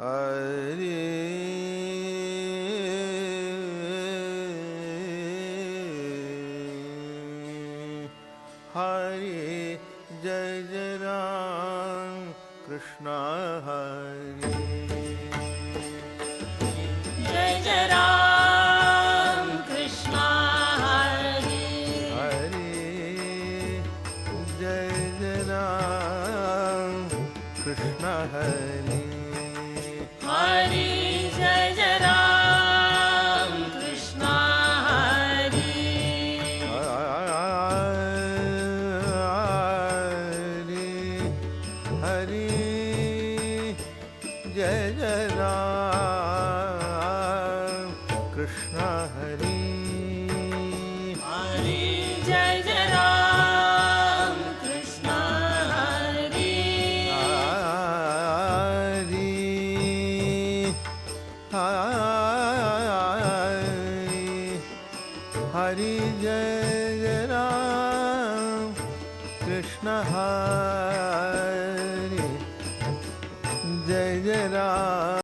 हरे जय जय राम कृष्ण हरे। जय जय राम कृष्ण हरे। जय जय राम कृष्ण हरे हरे हरे। हरे जय जय राम। कृष्ण हरे। हरे जय जय राम। कृष्ण हरे। हरि जय जय राम। कृष्ण हरे जय जय राम